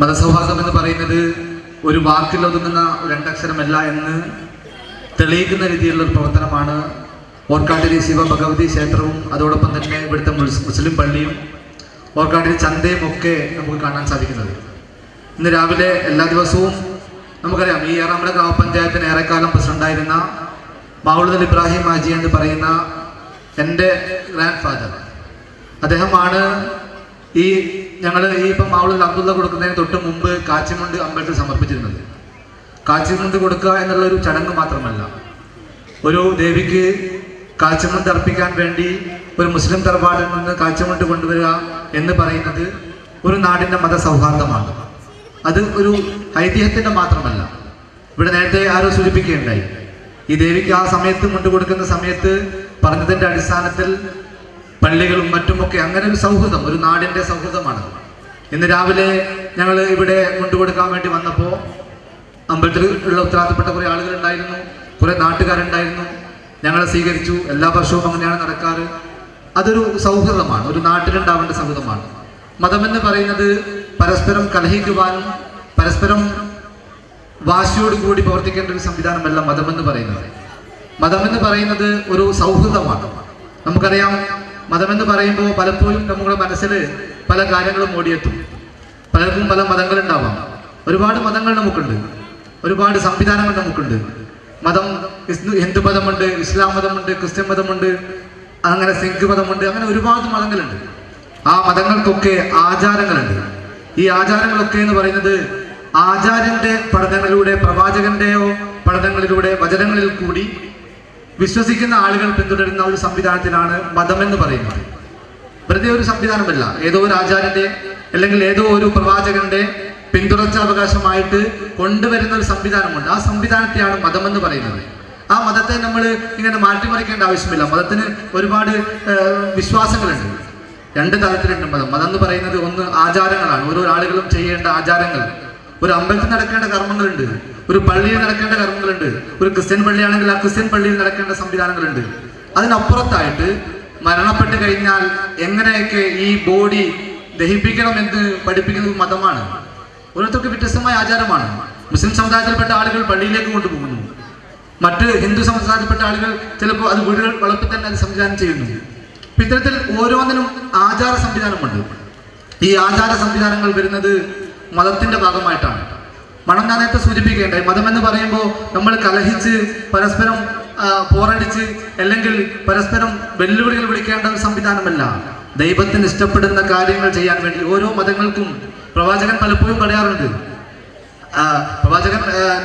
മതസൗഹാർദ്ദം എന്ന് പറയുന്നത് ഒരു വാക്കിൽ ഒതുങ്ങുന്ന രണ്ടക്ഷരമല്ല എന്ന് തെളിയിക്കുന്ന രീതിയിലുള്ള ഒരു പ്രവർത്തനമാണ് ഓർക്കാട്ടിരി ശിവ ഭഗവതി ക്ഷേത്രവും അതോടൊപ്പം തന്നെ ഇവിടുത്തെ മുസ്ലിം പള്ളിയും ഓർക്കാട്ടിരി ചന്തയും ഒക്കെ നമുക്ക് കാണാൻ സാധിക്കുന്നത്. ഇന്ന് രാവിലെ എല്ലാ ദിവസവും നമുക്കറിയാം ഈ ഏറാമല ഗ്രാമപഞ്ചായത്തിന് ഏറെക്കാലം പ്രസിഡന്റായിരുന്ന മാവുളുദൽ ഇബ്രാഹിം ഹാജി എന്ന് പറയുന്ന എന്റെ ഗ്രാൻഡ് ഫാദർ അദ്ദേഹമാണ് ഈ ഞങ്ങൾ ഈ ഇപ്പം മാവുളിൽ അബ്ദുള്ള കൊടുക്കുന്നതിന് തൊട്ട് മുമ്പ് കാച്ചിമുണ്ട് അമ്പലത്തിൽ സമർപ്പിച്ചിരുന്നത്. കാച്ചിമുണ്ട് കൊടുക്കുക എന്നുള്ള ഒരു ചടങ്ങ് മാത്രമല്ല. ഒരു ദേവിക്ക് കാച്ചിമുണ്ട് അർപ്പിക്കാൻ വേണ്ടി ഒരു മുസ്ലിം തറവാടിൽ നിന്ന് കാച്ചിമുണ്ട് കൊണ്ടുവരിക എന്ന് പറയുന്നത് ഒരു നാടിന്റെ മതസൗഹാർദ്ദമാണ്. അത് ഒരു ഐതിഹ്യത്തിന്റെ മാത്രമല്ല. ഇവിടെ നേരത്തെ ആരോ സൂചിപ്പിക്കുകയുണ്ടായി. ഈ ദേവിക്ക് ആ സമയത്ത് മുണ്ട് കൊടുക്കുന്ന സമയത്ത് പറഞ്ഞതിന്റെ അടിസ്ഥാനത്തിൽ പള്ളികളും മറ്റുമൊക്കെ അങ്ങനെ ഒരു സൗഹൃദം ഒരു നാടിന്റെ സൗഹൃദമാണ്. ഇന്ന് രാവിലെ ഞങ്ങൾ ഇവിടെ കൊണ്ടുകൊടുക്കാൻ വേണ്ടി വന്നപ്പോൾ അമ്പലത്തിൽ ഉള്ള ഉത്തരവാദിത്തപ്പെട്ട കുറേ ആളുകളുണ്ടായിരുന്നു കുറേ നാട്ടുകാരുണ്ടായിരുന്നു. ഞങ്ങളെ സ്വീകരിച്ചു എല്ലാ വർഷവും അങ്ങനെയാണ് നടക്കാറ്. അതൊരു സൗഹൃദമാണ് ഒരു നാട്ടിലുണ്ടാവേണ്ട സൗഹൃദമാണ്. മതമെന്ന് പറയുന്നത് പരസ്പരം കലഹിക്കുവാനും പരസ്പരം വാശിയോട് കൂടി പ്രവർത്തിക്കേണ്ട ഒരു സംവിധാനമല്ല മതമെന്ന് പറയുന്നത്. മതമെന്ന് പറയുന്നത് ഒരു സൗഹൃദമാണ്. നമുക്കറിയാം മതമെന്ന് പറയുമ്പോൾ പലപ്പോഴും നമ്മുടെ മനസ്സിൽ പല കാര്യങ്ങളും ഓടിയെത്തും. പലർക്കും പല മതങ്ങളുണ്ടാവാം. ഒരുപാട് മതങ്ങൾ നമുക്കുണ്ട്. ഒരുപാട് സംവിധാനങ്ങൾ നമുക്കുണ്ട്. മതം ഹിന്ദു മതമുണ്ട് ഇസ്ലാം മതമുണ്ട് ക്രിസ്ത്യൻ മതമുണ്ട് അങ്ങനെ സിഖ് മതമുണ്ട് അങ്ങനെ ഒരുപാട് മതങ്ങളുണ്ട്. ആ മതങ്ങൾക്കൊക്കെ ആചാരങ്ങളുണ്ട്. ഈ ആചാരങ്ങളൊക്കെ എന്ന് പറയുന്നത് ആചാര്യന്റെ പഠനങ്ങളിലൂടെ പ്രവാചകന്റെയോ പഠനങ്ങളിലൂടെ വചനങ്ങളിൽ കൂടി വിശ്വസിക്കുന്ന ആളുകൾ പിന്തുടരുന്ന ഒരു സംവിധാനത്തിലാണ് മതം എന്ന് പറയുന്നത്. വെറുതെ ഒരു സംവിധാനമല്ല. ഏതോ ഒരു ആചാര്യന്റെ അല്ലെങ്കിൽ ഏതോ ഒരു പ്രവാചകന്റെ പിന്തുടർച്ച അവകാശമായിട്ട് കൊണ്ടുവരുന്ന ഒരു സംവിധാനമുണ്ട്. ആ സംവിധാനത്തെയാണ് മതം എന്ന് പറയുന്നത്. ആ മതത്തെ നമ്മൾ ഇങ്ങനെ മാറ്റിമറിക്കേണ്ട ആവശ്യമില്ല. മതത്തിന് ഒരുപാട് വിശ്വാസങ്ങളുണ്ട്. രണ്ട് തലത്തിലുണ്ട് മതം. മതം എന്ന് പറയുന്നത് ഒന്ന് ആചാരങ്ങളാണ്. ഓരോ ആളുകളും ചെയ്യേണ്ട ആചാരങ്ങൾ. ഒരു അമ്പലത്തിൽ നടക്കേണ്ട കർമ്മങ്ങളുണ്ട്. ഒരു പള്ളിയിൽ നടക്കേണ്ട കർമ്മങ്ങളുണ്ട്. ഒരു ക്രിസ്ത്യൻ പള്ളിയാണെങ്കിൽ ആ ക്രിസ്ത്യൻ പള്ളിയിൽ നടക്കേണ്ട സംവിധാനങ്ങളുണ്ട്. അതിനപ്പുറത്തായിട്ട് മരണപ്പെട്ട് കഴിഞ്ഞാൽ എങ്ങനെയൊക്കെ ഈ ബോഡി ദഹിപ്പിക്കണം എന്ന് പഠിപ്പിക്കുന്നത് മതമാണ്. ഓരോരുത്തർക്ക് വ്യത്യസ്തമായ ആചാരമാണ്. മുസ്ലിം സമുദായത്തിൽപ്പെട്ട ആളുകൾ പള്ളിയിലേക്ക് കൊണ്ടുപോകുന്നു. മറ്റ് ഹിന്ദു സമുദായത്തിൽപ്പെട്ട ആളുകൾ ചിലപ്പോൾ അത് വീടുകൾ വളപ്പിൽ തന്നെ അത് സംവിധാനം ചെയ്യുന്നു. ഇത്തരത്തിൽ ഓരോന്നിനും ആചാര സംവിധാനമുണ്ട്. ഈ ആചാര സംവിധാനങ്ങൾ വരുന്നത് മതത്തിന്റെ ഭാഗമായിട്ടാണ്. മണം ഞാൻ നേരത്തെ സൂചിപ്പിക്കേണ്ടത് മതം എന്ന് പറയുമ്പോൾ നമ്മൾ കലഹിച്ച് പരസ്പരം പോരടിച്ച് അല്ലെങ്കിൽ പരസ്പരം വെല്ലുവിളികൾ വിളിക്കേണ്ട ഒരു സംവിധാനമല്ല. ദൈവത്തിന് ഇഷ്ടപ്പെടുന്ന കാര്യങ്ങൾ ചെയ്യാൻ വേണ്ടി ഓരോ മതങ്ങൾക്കും പ്രവാചകൻ പലപ്പോഴും പറയാറുണ്ട്. പ്രവാചകൻ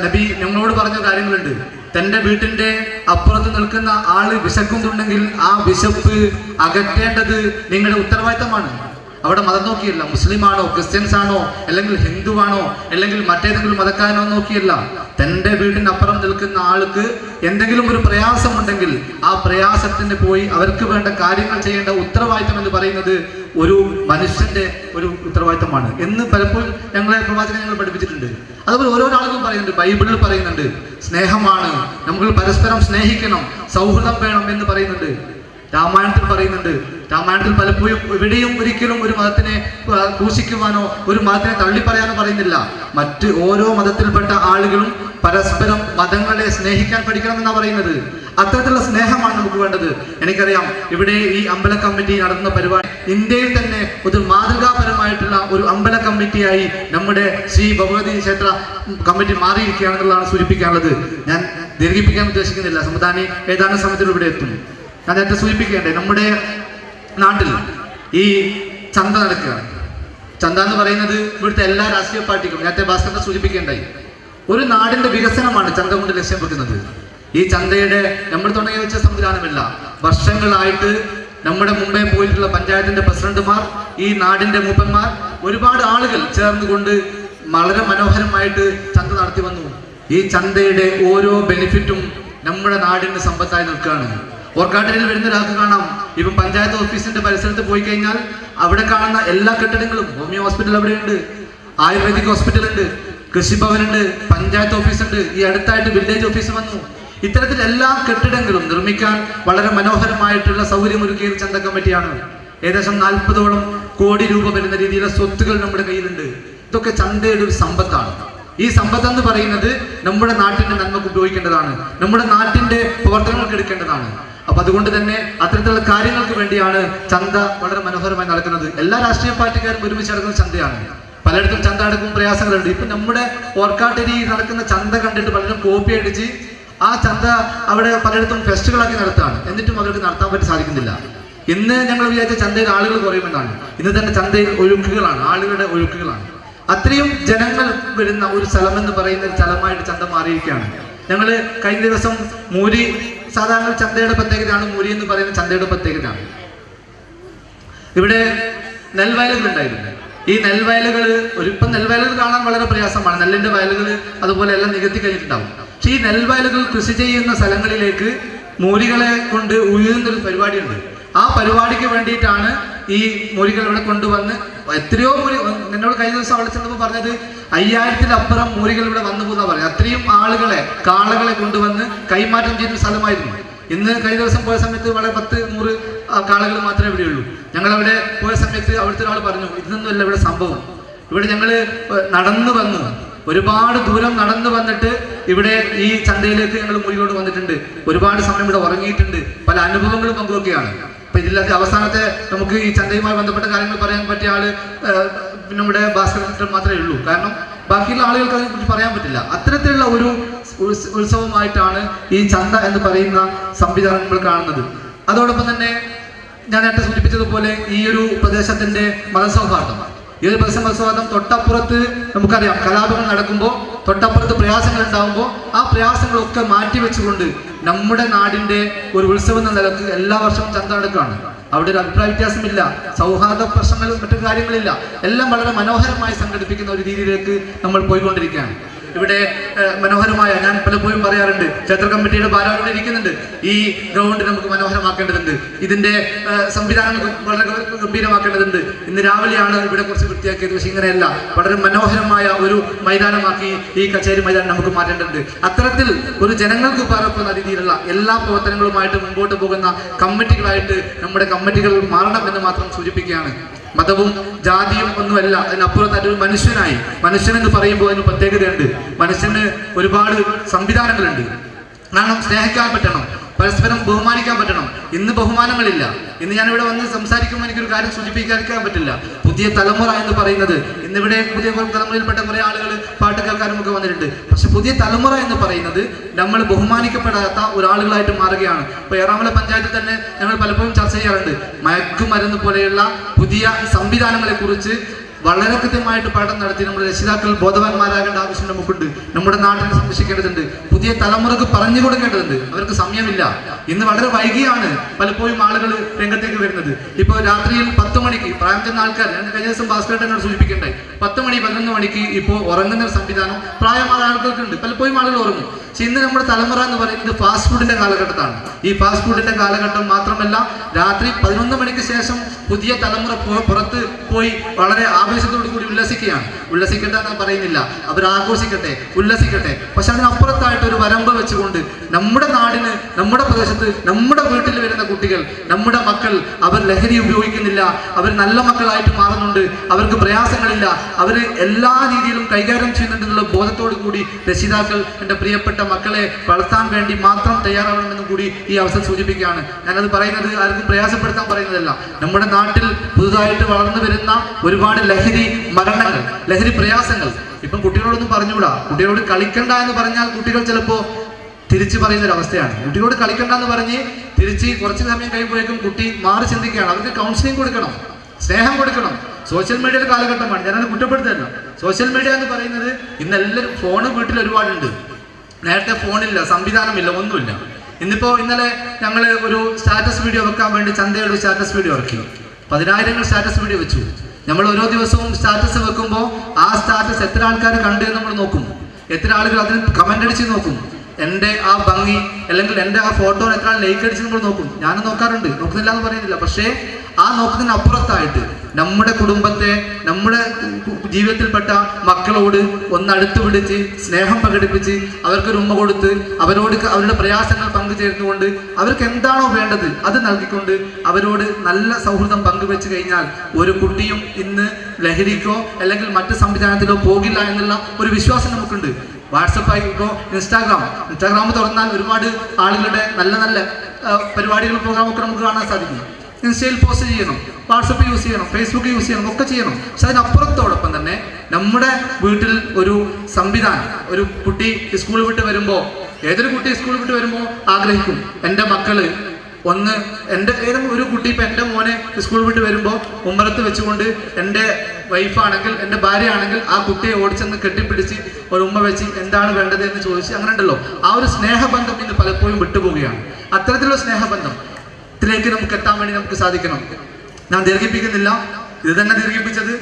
നബി ഞങ്ങളോട് പറഞ്ഞ കാര്യങ്ങളുണ്ട്. തന്റെ വീട്ടിന്റെ അപ്പുറത്ത് നിൽക്കുന്ന ആൾ വിശക്കുന്നുണ്ടെങ്കിൽ ആ വിശപ്പ് അകറ്റേണ്ടത് നിങ്ങളുടെ ഉത്തരവാദിത്തമാണ്. അവിടെ മതം നോക്കിയല്ല. മുസ്ലിം ആണോ ക്രിസ്ത്യൻസ് ആണോ അല്ലെങ്കിൽ ഹിന്ദുവാണോ അല്ലെങ്കിൽ മറ്റേതെങ്കിലും മതക്കാരനോ നോക്കിയല്ല. തന്റെ വീടിനപ്പുറം നിൽക്കുന്ന ആൾക്ക് എന്തെങ്കിലും ഒരു പ്രയാസമുണ്ടെങ്കിൽ ആ പ്രയാസത്തിന് പോയി അവർക്ക് വേണ്ട കാര്യങ്ങൾ ചെയ്യേണ്ട ഉത്തരവാദിത്തം എന്ന് പറയുന്നത് ഒരു മനുഷ്യന്റെ ഒരു ഉത്തരവാദിത്തമാണ് എന്ന് പലപ്പോഴും ഞങ്ങളെ പ്രവാചകൻ ഞങ്ങൾ പഠിപ്പിച്ചിട്ടുണ്ട്. അതുപോലെ ഓരോ ആളുകളും പറയുന്നുണ്ട് ബൈബിളിൽ പറയുന്നുണ്ട് സ്നേഹമാണ് നമ്മൾ പരസ്പരം സ്നേഹിക്കണം സൗഹൃദം വേണം എന്ന് പറയുന്നുണ്ട്. രാമായണത്തിൽ പറയുന്നുണ്ട്. രാമായണത്തിൽ പലപ്പോഴും എവിടെയും ഒരിക്കലും ഒരു മതത്തിനെ ക്രൂശിക്കുവാനോ ഒരു മതത്തിനെ തള്ളിപ്പറയാനോ പറയുന്നില്ല. മറ്റ് ഓരോ മതത്തിൽപ്പെട്ട ആളുകളും പരസ്പരം മതങ്ങളെ സ്നേഹിക്കാൻ പഠിക്കണം എന്നാണ് പറയുന്നത്. അത്തരത്തിലുള്ള സ്നേഹമാണ് നമുക്ക് വേണ്ടത്. എനിക്കറിയാം ഇവിടെ ഈ അമ്പല കമ്മിറ്റി നടത്തുന്ന പരിപാടി ഇന്ത്യയിൽ തന്നെ ഒരു മാതൃകാപരമായിട്ടുള്ള ഒരു അമ്പല കമ്മിറ്റിയായി നമ്മുടെ ശ്രീ ഭഗവതി ക്ഷേത്ര കമ്മിറ്റി മാറിയിരിക്കുകയാണെന്നുള്ളതാണ് സൂചിപ്പിക്കാനുള്ളത്. ഞാൻ ദീർഘിപ്പിക്കാൻ ഉദ്ദേശിക്കുന്നില്ല. സമുദാനി ഏതാനും സമയത്തിൽ ഇവിടെ എത്തും. ഞാൻ നേരത്തെ സൂചിപ്പിക്കേണ്ടേ നമ്മുടെ നാട്ടിൽ ഈ ചന്ത നടക്കുകയാണ് ചന്ത എന്ന് പറയുന്നത് ഇവിടുത്തെ എല്ലാ രാഷ്ട്രീയ പാർട്ടിക്കും നേരത്തെ ഭാസ്കറിനെ സൂചിപ്പിക്കേണ്ടായി ഒരു നാടിന്റെ വികസനമാണ് ചന്ത കൊണ്ട് ലക്ഷ്യം വെക്കുന്നത്. ഈ ചന്തയുടെ നമ്മൾ തുടങ്ങി വെച്ച സംവിധാനമില്ല. വർഷങ്ങളായിട്ട് നമ്മുടെ മുംബൈ പോയിട്ടുള്ള പഞ്ചായത്തിന്റെ പ്രസിഡന്റുമാർ ഈ നാടിന്റെ മൂപ്പന്മാർ ഒരുപാട് ആളുകൾ ചേർന്നുകൊണ്ട് വളരെ മനോഹരമായിട്ട് ചന്ത നടത്തി വന്നു. ഈ ചന്തയുടെ ഓരോ ബെനിഫിറ്റും നമ്മുടെ നാടിന് സമ്പത്തായി നിൽക്കുകയാണ്. ഓർക്കാട്ടിൽ വരുന്ന ഒരാൾക്ക് കാണാം. ഇപ്പം പഞ്ചായത്ത് ഓഫീസിന്റെ പരിസരത്ത് പോയി കഴിഞ്ഞാൽ അവിടെ കാണുന്ന എല്ലാ കെട്ടിടങ്ങളും ഹോമിയോ ഹോസ്പിറ്റൽ അവിടെയുണ്ട് ആയുർവേദിക് ഹോസ്പിറ്റൽ ഉണ്ട് കൃഷിഭവനുണ്ട് പഞ്ചായത്ത് ഓഫീസ് ഉണ്ട് ഈ അടുത്തായിട്ട് വില്ലേജ് ഓഫീസ് വന്നു. ഇത്തരത്തിൽ എല്ലാ കെട്ടിടങ്ങളും നിർമ്മിക്കാൻ വളരെ മനോഹരമായിട്ടുള്ള സൗകര്യമൊരുക്കിയ ഒരു ചന്ത കമ്മിറ്റിയാണ് ഏകദേശം നാൽപ്പതോളം കോടി രൂപ വരുന്ന രീതിയിലുള്ള സ്വത്തുകൾ നമ്മുടെ കയ്യിലുണ്ട്. ഇതൊക്കെ ചന്തയുടെ ഒരു സമ്പത്താണ്. ഈ സമ്പത്ത് എന്ന് പറയുന്നത് നമ്മുടെ നാട്ടിന്റെ നന്മക്ക് ഉപയോഗിക്കേണ്ടതാണ്. നമ്മുടെ നാട്ടിന്റെ പ്രവർത്തനങ്ങൾക്ക് എടുക്കേണ്ടതാണ്. അപ്പൊ അതുകൊണ്ട് തന്നെ അത്തരത്തിലുള്ള കാര്യങ്ങൾക്ക് വേണ്ടിയാണ് ചന്ത വളരെ മനോഹരമായി നടക്കുന്നത്. എല്ലാ രാഷ്ട്രീയ പാർട്ടിക്കാരും ഒരുമിച്ച് നടക്കുന്ന ചന്തയാണ്. പലയിടത്തും ചന്ത നടക്കുമ്പോൾ പ്രയാസങ്ങളുണ്ട്. ഇപ്പൊ നമ്മുടെ ഓർക്കാട്ടരി നടക്കുന്ന ചന്ത കണ്ടിട്ട് പലരും കോപ്പി അടിച്ച് ആ ചന്ത അവിടെ പലയിടത്തും ഫെസ്റ്റുകളാക്കി നടത്താണ് എന്നിട്ടും അവർക്ക് നടത്താൻ പറ്റി സാധിക്കുന്നില്ല. ഇന്ന് ഞങ്ങൾ വിചാരിച്ച ചന്തയിൽ ആളുകൾ കുറയുമെന്നാണ്. ഇന്ന് തന്നെ ചന്തയിൽ ഒഴുക്കുകളാണ്. ആളുകളുടെ ഒഴുക്കുകളാണ്. അത്രയും ജനങ്ങൾ വരുന്ന ഒരു സ്ഥലം എന്ന് പറയുന്ന ഒരു സ്ഥലമായിട്ട് ചന്ത മാറിയിരിക്കുകയാണ്. ഞങ്ങൾ കഴിഞ്ഞ ദിവസം മൂരി സാധാരണ ചന്തയുടെ പ്രത്യേകതയാണ് മൂരി എന്ന് പറയുന്ന ചന്തയുടെ പ്രത്യേകതയാണ്. ഇവിടെ നെൽവയലുകൾ ഉണ്ടായിരുന്നു. ഈ നെൽവയലുകൾ ഒരു ഇപ്പം നെൽവയലുകൾ കാണാൻ വളരെ പ്രയാസമാണ്. നെല്ലിന്റെ വയലുകൾ അതുപോലെ എല്ലാം നികത്തി കഴിഞ്ഞിട്ടുണ്ടാവും. പക്ഷെ ഈ നെൽവയലുകൾ കൃഷി ചെയ്യുന്ന സ്ഥലങ്ങളിലേക്ക് മൂരികളെ കൊണ്ട് ഉയരുന്നൊരു പരിപാടിയുണ്ട്. ആ പരിപാടിക്ക് വേണ്ടിയിട്ടാണ് ഈ മൂരികൾ ഇവിടെ കൊണ്ടുവന്ന് എത്രയോ മൂരി നിന്നോട് കഴിഞ്ഞ ദിവസം അവിടെ ചെന്നപ്പോൾ പറഞ്ഞത് അയ്യായിരത്തിലപ്പുറം മൂലികൾ ഇവിടെ വന്നു പോകുന്ന പറയാം അത്രയും ആളുകളെ കാളകളെ കൊണ്ടുവന്ന് കൈമാറ്റം ചെയ്യുന്ന സ്ഥലമായിരുന്നു. ഇന്ന് കഴിഞ്ഞ ദിവസം പോയ സമയത്ത് വളരെ പത്ത് നൂറ് കാളകൾ മാത്രമേ ഇവിടെയുള്ളൂ ഞങ്ങൾ അവിടെ പോയ സമയത്ത് അവിടുത്തെ ഒരാൾ പറഞ്ഞു ഇതൊന്നുമല്ല ഇവിടെ സംഭവം. ഇവിടെ ഞങ്ങൾ നടന്നു വന്നു. ഒരുപാട് ദൂരം നടന്നു വന്നിട്ട് ഇവിടെ ഈ ചന്തയിലേക്ക് ഞങ്ങൾ മുറികളോട് വന്നിട്ടുണ്ട്. ഒരുപാട് സമയം ഇവിടെ ഉറങ്ങിയിട്ടുണ്ട്. പല അനുഭവങ്ങളും പങ്കുവെക്കുകയാണ്. അപ്പൊ ഇതിലൊക്കെ അവസാനത്തെ നമുക്ക് ഈ ചന്തയുമായി ബന്ധപ്പെട്ട കാര്യങ്ങൾ പറയാൻ പറ്റിയ ആൾ നമ്മുടെ ഭാസ്കരൻ മാത്രമേ ഉള്ളൂ. കാരണം ബാക്കിയുള്ള ആളുകൾക്ക് അതിനെക്കുറിച്ച് പറയാൻ പറ്റില്ല. അത്തരത്തിലുള്ള ഒരു ഉത്സവമായിട്ടാണ് ഈ ചന്ത എന്ന് പറയുന്ന സംവിധാനം നമ്മൾ കാണുന്നത്. അതോടൊപ്പം തന്നെ ഞാൻ നേരത്തെ സൂചിപ്പിച്ചതുപോലെ ഈ ഒരു പ്രദേശത്തിന്റെ മതസൗഹാർദ്ദം. ഈ ഒരു പ്രദേശ മതസൗഹാർദ്ദം തൊട്ടപ്പുറത്ത് നമുക്കറിയാം കലാപങ്ങൾ നടക്കുമ്പോൾ തൊട്ടപ്പുറത്ത് പ്രയാസങ്ങൾ ഉണ്ടാകുമ്പോൾ ആ പ്രയാസങ്ങളൊക്കെ മാറ്റിവെച്ചുകൊണ്ട് നമ്മുടെ നാടിന്റെ ഒരു ഉത്സവം എന്ന നിലയ്ക്ക് എല്ലാ വർഷവും ചന്ത നടക്കുകയാണ്. അവിടെ ഒരു അഭിപ്രായ വ്യത്യാസമില്ല. സൗഹാർദ്ദ പ്രശ്നങ്ങളും മറ്റു കാര്യങ്ങളില്ല. എല്ലാം വളരെ മനോഹരമായി സംഘടിപ്പിക്കുന്ന ഒരു രീതിയിലേക്ക് നമ്മൾ പോയിക്കൊണ്ടിരിക്കുകയാണ്. ഇവിടെ മനോഹരമായ ഞാൻ പലപ്പോഴും പറയാറുണ്ട് ക്ഷേത്ര കമ്മിറ്റിയുടെ ഭാരവാഹികൾ ഇരിക്കുന്നുണ്ട്. ഈ ഗ്രൗണ്ട് നമുക്ക് മനോഹരമാക്കേണ്ടതുണ്ട്. ഇതിന്റെ സംവിധാനം വളരെ ഗംഭീരമാക്കേണ്ടതുണ്ട്. ഇന്ന് രാവിലെയാണ് ഇവിടെ കുറച്ച് വൃത്തിയാക്കിയത് പക്ഷേ ഇങ്ങനെയല്ല. വളരെ മനോഹരമായ ഒരു മൈതാനമാക്കി ഈ കച്ചേരി മൈതാനം നമുക്ക് മാറ്റേണ്ടതുണ്ട്. അത്തരത്തിൽ ഒരു ജനങ്ങൾക്ക് പറക്കുന്ന രീതിയിലുള്ള എല്ലാ പ്രവർത്തനങ്ങളുമായിട്ട് മുമ്പോട്ട് പോകുന്ന കമ്മിറ്റികളായിട്ട് നമ്മുടെ കമ്മിറ്റികൾ മാറണം എന്ന് മാത്രം സൂചിപ്പിക്കുകയാണ്. മതവും ജാതിയും ഒന്നുമല്ല. അതിനപ്പുറത്തായിട്ട് ഒരു മനുഷ്യനായി. മനുഷ്യൻ എന്ന് പറയുമ്പോൾ അതിന് പ്രത്യേകതയുണ്ട്. മനുഷ്യന് ഒരുപാട് സംവിധാനങ്ങളുണ്ട്. കാരണം സ്നേഹിക്കാൻ പറ്റണം. പരസ്പരം ബഹുമാനിക്കാൻ പറ്റണം. ഇന്ന് ബഹുമാനങ്ങളില്ല. ഇന്ന് ഞാൻ ഇവിടെ വന്ന് സംസാരിക്കുമ്പോൾ എനിക്കൊരു കാര്യം സൂചിപ്പിക്കാൻ പറ്റില്ല. പുതിയ തലമുറ എന്ന് പറയുന്നത് ഇന്നിവിടെ പുതിയ തലമുറയിൽപ്പെട്ട കുറേ ആളുകൾ പാട്ട് കേൾക്കാനും ഒക്കെ വന്നിട്ടുണ്ട്. പക്ഷെ പുതിയ തലമുറ എന്ന് പറയുന്നത് നമ്മൾ ബഹുമാനിക്കപ്പെടാത്ത ഒരാളുകളായിട്ട് മാറുകയാണ്. ഇപ്പൊ ഏറാമല പഞ്ചായത്തിൽ തന്നെ ഞങ്ങൾ പലപ്പോഴും ചർച്ച ചെയ്യാറുണ്ട്. മയക്കുമരുന്ന് പോലെയുള്ള പുതിയ സംവിധാനങ്ങളെ കുറിച്ച് വളരെ കൃത്യമായിട്ട് പഠനം നടത്തി നമ്മുടെ രക്ഷിതാക്കൾ ബോധവാന്മാരാകേണ്ട ആവശ്യം നമുക്കുണ്ട് നമ്മുടെ നാട്ടിനെ സംരക്ഷിക്കേണ്ടതുണ്ട്. പുതിയ തലമുറയ്ക്ക് പറഞ്ഞു കൊടുക്കേണ്ടതുണ്ട്. അവർക്ക് സമയമില്ല. ഇന്ന് വളരെ വൈകിയാണ് പലപ്പോഴും ആളുകൾ രംഗത്തേക്ക് വരുന്നത്. ഇപ്പോൾ രാത്രിയിൽ പത്ത് മണിക്ക് പ്രായം ചെന്ന ആൾക്കാർ ഞാൻ കഴിഞ്ഞ ദിവസം ഭാസ്കരൻ എന്നോട് സൂചിപ്പിക്കണ്ടായി. പത്ത് മണി പതിനൊന്ന് മണിക്ക് ഇപ്പോൾ ഉറങ്ങുന്ന ഒരു സംവിധാനം പ്രായമായ ആളുകൾക്കുണ്ട്. പലപ്പോഴും ആളുകൾ ഉറങ്ങും. പക്ഷെ ഇന്ന് നമ്മുടെ തലമുറ എന്ന് പറയുന്നത് ഫാസ്റ്റ് ഫുഡിന്റെ കാലഘട്ടത്താണ്. ഈ ഫാസ്റ്റ് ഫുഡിന്റെ കാലഘട്ടം മാത്രമല്ല രാത്രി പതിനൊന്ന് മണിക്ക് ശേഷം പുതിയ തലമുറ പുറത്ത് പോയി വളരെ ആവേശത്തോടു കൂടി ഉല്ലസിക്കുകയാണ്. ഉല്ലസിക്കട്ടെ എന്ന് പറയുന്നില്ല. അവർ ആഘോഷിക്കട്ടെ ഉല്ലസിക്കട്ടെ. പക്ഷെ അതിനപ്പുറത്തായിട്ട് വരമ്പ് വെച്ചുകൊണ്ട് നമ്മുടെ നാടിന് നമ്മുടെ പ്രദേശത്ത് നമ്മുടെ വീട്ടിൽ വരുന്ന കുട്ടികൾ നമ്മുടെ മക്കൾ അവർ ലഹരി ഉപയോഗിക്കുന്നില്ല അവർ നല്ല മക്കളായിട്ട് മാറുന്നുണ്ട് അവർക്ക് പ്രയാസങ്ങളില്ല അവർ എല്ലാ രീതിയിലും കൈകാര്യം ചെയ്യുന്നുണ്ടെന്നുള്ള ബോധത്തോടു കൂടി രക്ഷിതാക്കൾ എന്റെ പ്രിയപ്പെട്ട മക്കളെ വളർത്താൻ വേണ്ടി മാത്രം തയ്യാറാവണമെന്നും കൂടി ഈ അവസരം സൂചിപ്പിക്കുകയാണ്. ഞാനത് പറയുന്നത് ആർക്കും പ്രയാസപ്പെടുത്താൻ പറയുന്നതല്ല. നമ്മുടെ നാട്ടിൽ പുതുതായിട്ട് വളർന്നു വരുന്ന ഒരുപാട് ലഹരി മരണങ്ങൾ ലഹരി പ്രയാസങ്ങൾ ഇപ്പം കുട്ടികളോടൊന്നും പറഞ്ഞുകൂടാ. കുട്ടികളോട് കളിക്കണ്ട എന്ന് പറഞ്ഞാൽ കുട്ടികൾ ചിലപ്പോ തിരിച്ചു പറയുന്ന ഒരു അവസ്ഥയാണ് കുട്ടികളോട് കളിക്കണ്ട എന്ന് പറഞ്ഞ് തിരിച്ച് കുറച്ച് സമയം കഴിയുമ്പോഴേക്കും കുട്ടി മാറി ചിന്തിക്കുകയാണ്. അവർക്ക് കൗൺസിലിംഗ് കൊടുക്കണം. സ്നേഹം കൊടുക്കണം. സോഷ്യൽ മീഡിയയുടെ കാലഘട്ടമാണ്. ഞാനത് കുറ്റപ്പെടുത്തല്ല സോഷ്യൽ മീഡിയ എന്ന് പറയുന്നത് ഇന്ന് എല്ലാവരും ഫോണ് വീട്ടിൽ ഒരുപാടുണ്ട്. നേരത്തെ ഫോണില്ല സംവിധാനമില്ല ഒന്നുമില്ല. ഇന്നിപ്പോ ഇന്നലെ ഞങ്ങൾ ഒരു സ്റ്റാറ്റസ് വീഡിയോ വെക്കാൻ വേണ്ടി ചന്തയുടെ സ്റ്റാറ്റസ് വീഡിയോ ഇറക്കി. പതിനായിരങ്ങൾ സ്റ്റാറ്റസ് വീഡിയോ വെച്ചു. നമ്മൾ ഓരോ ദിവസവും സ്റ്റാറ്റസ് വെക്കുമ്പോൾ ആ സ്റ്റാറ്റസ് എത്ര ആൾക്കാർ കണ്ടു എന്ന് നമ്മൾ നോക്കും. എത്ര ആളുകൾ അതിന് കമന്റ് അടിച്ച് നോക്കും. എന്റെ ആ ഭംഗി അല്ലെങ്കിൽ എന്റെ ആ ഫോട്ടോ എത്ര ലൈക്ക് അടിച്ച് നമ്മൾ നോക്കും. ഞാനും നോക്കാറുണ്ട്. നോക്കുന്നില്ല എന്ന് പറയുന്നില്ല. പക്ഷേ ആ നോക്കുന്നതിന് അപ്പുറത്തായിട്ട് നമ്മുടെ കുടുംബത്തെ നമ്മുടെ ജീവിതത്തിൽപ്പെട്ട മക്കളോട് ഒന്ന് അടുത്ത് പിടിച്ച് സ്നേഹം പ്രകടിപ്പിച്ച് അവർക്കൊരു ഉമ്മ കൊടുത്ത് അവരോട് അവരുടെ പ്രയാസങ്ങൾ പങ്കുചേർന്നുകൊണ്ട് അവർക്ക് എന്താണോ വേണ്ടത് അത് നൽകിക്കൊണ്ട് അവരോട് നല്ല സൗഹൃദം പങ്കുവെച്ച് കഴിഞ്ഞാൽ ഒരു കുട്ടിയും ഇന്ന് ലഹരിക്കോ അല്ലെങ്കിൽ മറ്റ് സംവിധാനത്തിലോ പോകില്ല എന്നുള്ള ഒരു വിശ്വാസം നമുക്കുണ്ട്. വാട്സപ്പായി ഇപ്പോൾ ഇൻസ്റ്റാഗ്രാം. ഇൻസ്റ്റാഗ്രാം തുറന്നാൽ ഒരുപാട് ആളുകളുടെ നല്ല നല്ല പരിപാടികൾ പ്രോഗ്രാമൊക്കെ നമുക്ക് കാണാൻ സാധിക്കും. ഇൻസ്റ്റയിൽ പോസ്റ്റ് ചെയ്യണം വാട്സപ്പ് യൂസ് ചെയ്യണം ഫേസ്ബുക്ക് യൂസ് ചെയ്യണം ഒക്കെ ചെയ്യണം. പക്ഷെ അതിനപ്പുറത്തോടൊപ്പം തന്നെ നമ്മുടെ വീട്ടിൽ ഒരു സംവിധാനം ഒരു കുട്ടി സ്കൂൾ വിട്ട് വരുമ്പോൾ ഏതൊരു കുട്ടി സ്കൂൾ വിട്ട് വരുമ്പോൾ ആഗ്രഹിക്കും എന്റെ മക്കൾ ഒന്ന് എന്റെ ഏതെങ്കിലും ഒരു കുട്ടി ഇപ്പം എന്റെ മോനെ സ്കൂൾ വിട്ട് വരുമ്പോൾ ഉമ്മറത്ത് വെച്ചുകൊണ്ട് എന്റെ വൈഫാണെങ്കിൽ എന്റെ ഭാര്യ ആണെങ്കിൽ ആ കുട്ടിയെ ഓടിച്ചെന്ന് കെട്ടിപ്പിടിച്ച് ഒരു ഉമ്മ വെച്ച് എന്താണ് വേണ്ടത് എന്ന് ചോദിച്ച് അങ്ങനെ ഉണ്ടല്ലോ. ആ ഒരു സ്നേഹബന്ധം ഇന്ന് പലപ്പോഴും വിട്ടുപോവുകയാണ്. അത്തരത്തിലുള്ള സ്നേഹബന്ധം ത്തിലേക്ക് നമുക്ക് എത്താൻ വേണ്ടി നമുക്ക് സാധിക്കണം. ഞാൻ ദീർഘിപ്പിക്കുന്നില്ല. ഇത് തന്നെ ദീർഘിപ്പിച്ചത്.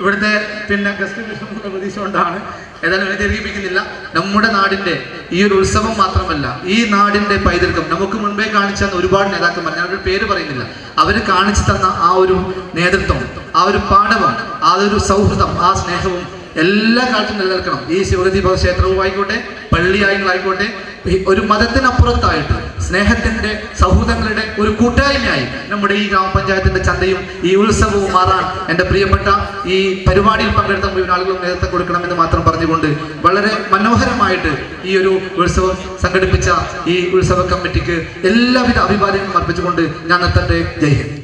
ഇവിടുത്തെ പിന്നെ ഗസ്റ്റ് പ്രതീക്ഷ കൊണ്ടാണ്. ഏതായാലും ഞാൻ ദീർഘിപ്പിക്കുന്നില്ല. നമ്മുടെ നാടിന്റെ ഈ ഒരു ഉത്സവം മാത്രമല്ല ഈ നാടിന്റെ പൈതൃകം നമുക്ക് മുൻപേ കാണിച്ചു ഒരുപാട് നേതാക്കന്മാർ. ഞാൻ അവരുടെ പേര് പറയുന്നില്ല. അവർ കാണിച്ചു തന്ന ആ ഒരു നേതൃത്വം ആ ഒരു പാഠവും ആ ഒരു സൗഹൃദം ആ സ്നേഹവും എല്ലാ കാലത്തും നിലനിൽക്കണം. ഈ ശിവഗതി ക്ഷേത്രവും ആയിക്കോട്ടെ പള്ളിയായിക്കോട്ടെ ഒരു മതത്തിനപ്പുറത്തായിട്ട് സ്നേഹത്തിന്റെ സൗഹൃദങ്ങളുടെ ഒരു കൂട്ടായ്മയായി നമ്മുടെ ഈ ഗ്രാമപഞ്ചായത്തിന്റെ ചന്തയും ഈ ഉത്സവവും മാറാൻ എന്റെ പ്രിയപ്പെട്ട ഈ പരിപാടിയിൽ പങ്കെടുത്ത മുഴുവൻ ആളുകളും നേതൃത്വം കൊടുക്കണമെന്ന് മാത്രം പറഞ്ഞുകൊണ്ട് വളരെ മനോഹരമായിട്ട് ഈ ഒരു ഉത്സവം സംഘടിപ്പിച്ച ഈ ഉത്സവ കമ്മിറ്റിക്ക് എല്ലാവിധ അഭിവാദ്യങ്ങളും അർപ്പിച്ചുകൊണ്ട് ഞാൻ നിർത്തട്ടെ. ജയ് ഹിന്ദ്.